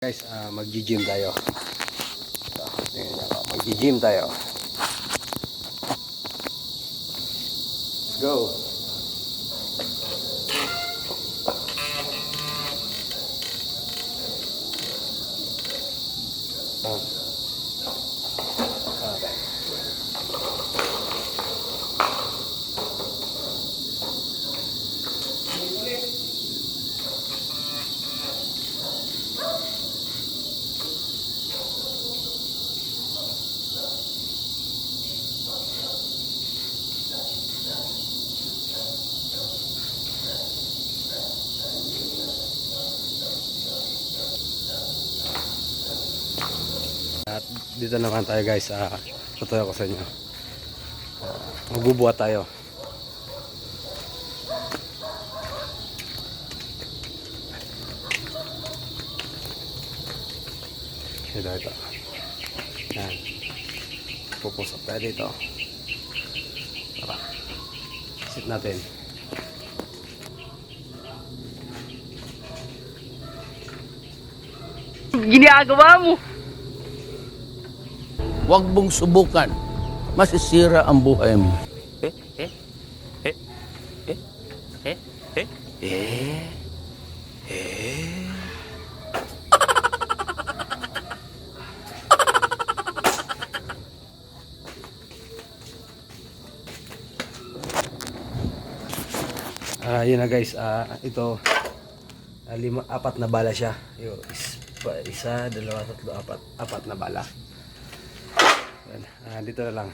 Guys, ah, magji-gym tayo. Niyo ako. Magji-gym tayo. Let's go. Ah. Ah. At dito naman tayo guys, uh, totoo ko sa inyo. Magbubuhat tayo. Ito, ito. Yan. Pupusok tayo dito. Tara. Sit natin. ginagawa mo? Huwag mong subukan. Masisira ang buhay mo. Ah, yun na guys, ah, ito ah, lima, apat na bala siya. Yo, isa, dalawa, tatlo, apat, apat na bala. Yan, ah, dito na lang.